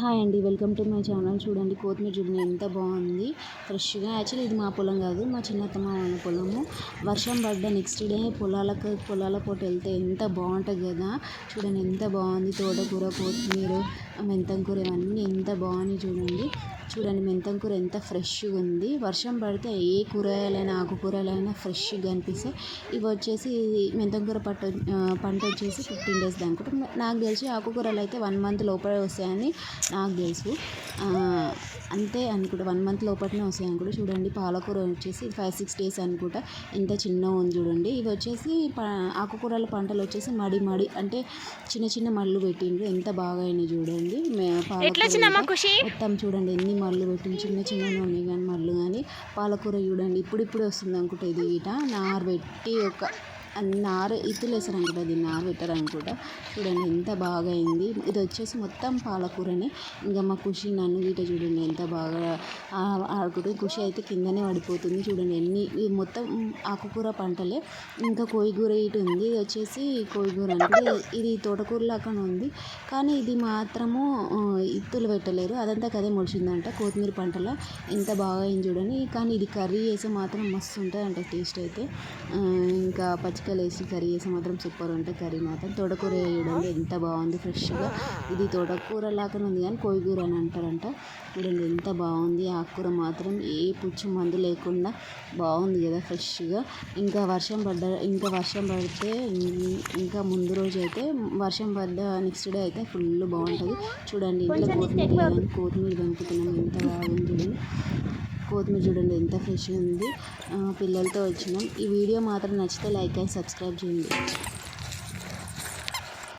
Hi అండి welcome to my channel. చూడండి కొత్తిమీర చూడండి ఎంత బాగుంది. ఫ్రెష్గా. యాక్చువల్లీ ఇది మా పొలం కాదు మా చిన్నత్తమ్మ వాళ్ళ పొలము. వర్షం పడ్డ నెక్స్ట్ డే పొలాలకు పొలాల పూట వెళ్తే ఎంత బాగుంటుంది కదా. చూడండి ఎంత బాగుంది. తోటకూర కొత్తిమీర మెంతం కూర ఇవన్నీ ఎంత బాగుంది చూడండి. చూడండి మెంతం కూర ఎంత ఫ్రెష్గా ఉంది. వర్షం పడితే ఏ కూరగాయలైనా ఆకుకూరలైనా ఫ్రెష్గా కనిపిస్తాయి ఇవి వచ్చేసి మెంతం కూర పట్ట పంట వచ్చేసి ఫిఫ్టీన్ డేస్ అనుకుంటా నాకు తెలిసి ఆకుకూరలు అయితే వన్ మంత్ లోపలే వస్తాయని నాకు తెలుసు అంతే అనుకుంటా. వన్ మంత్ లోపలనే వస్తాయి అనుకుంటా. చూడండి పాలకూర వచ్చేసి ఫైవ్ సిక్స్ డేస్ అనుకుంటా. ఎంత చిన్నగా ఉంది చూడండి. ఇవి వచ్చేసి ఆకుకూరల పంటలు వచ్చేసి మడి మడి అంటే చిన్న చిన్న మళ్ళు పెట్టిండ్రు. ఎంత బాగా అయినాయి చూడండి. మొత్తం చూడండి ఎన్ని మళ్ళు పెట్టింది చిన్న చిన్న ఉన్నాయి కానీ మళ్ళు కానీ. పాలకూర చూడండి ఇప్పుడు ఇప్పుడు వస్తుంది అనుకుంటా ఇది ఈట. నారు పెట్టి ఒక నారు ఇత్తులు వేసారు అనుకుంటా దీన్ని నారు పెట్టారు అనుకుంటా చూడండి ఎంత బాగా అయింది ఇది వచ్చేసి మొత్తం పాలకూరని. ఇంకా మా ఖుషి నన్ను గిట చూడండి ఎంత బాగా ఆడుకుంటుంది. ఖుషి అయితే కిందనే పడిపోతుంది. చూడండి ఎన్ని మొత్తం ఆకుకూర పంటలే. ఇంకా కోయిగూర ఇటు ఉంది. ఇది వచ్చేసి కోయిగూర అంటే ఇది తోటకూరలాగా ఉంది. కానీ ఇది మాత్రము ఇత్తులు పెట్టలేరు. అదంతా కదే మొలిచిందంట. కొత్తిమీర పంటలో ఎంత బాగా అయింది చూడండి. కానీ ఇది కర్రీ చేస్తే మాత్రం మస్తు ఉంటుంది అంట టేస్ట్ అయితే. ఇంకా పచ్చి పచ్చికలు వేసి కర్రీ చేస్తే మాత్రం సూపర్ ఉంటుంది కర్రీ మాత్రం. తోటకూర చూడండి ఎంత బాగుంది ఫ్రెష్గా. ఇది తోటకూర లాగానే ఉంది కానీ కోయిగూర అని అంటారంట. చూడండి ఎంత బాగుంది. ఆకుకూర మాత్రం ఏ పుచ్చు మందు లేకుండా బాగుంది కదా ఫ్రెష్గా. ఇంకా వర్షం పడ్డ ఇంకా వర్షం పడితే ఇంకా ముందు రోజు అయితే వర్షం పడ్డ నెక్స్ట్ డే అయితే ఫుల్ బాగుంటుంది. చూడండి ఇంట్లో కొత్తిమీర కొత్తిమీర దంపుతున్నాం ఎంత బాగుంది చూడండి. కొత్తిమీర చూడండి ఎంత ఫ్రెష్గా ఉంది. పిల్లలతో వచ్చినాం. ఈ వీడియో మాత్రం నచ్చితే లైక్ అండ్ సబ్స్క్రైబ్ చేయండి.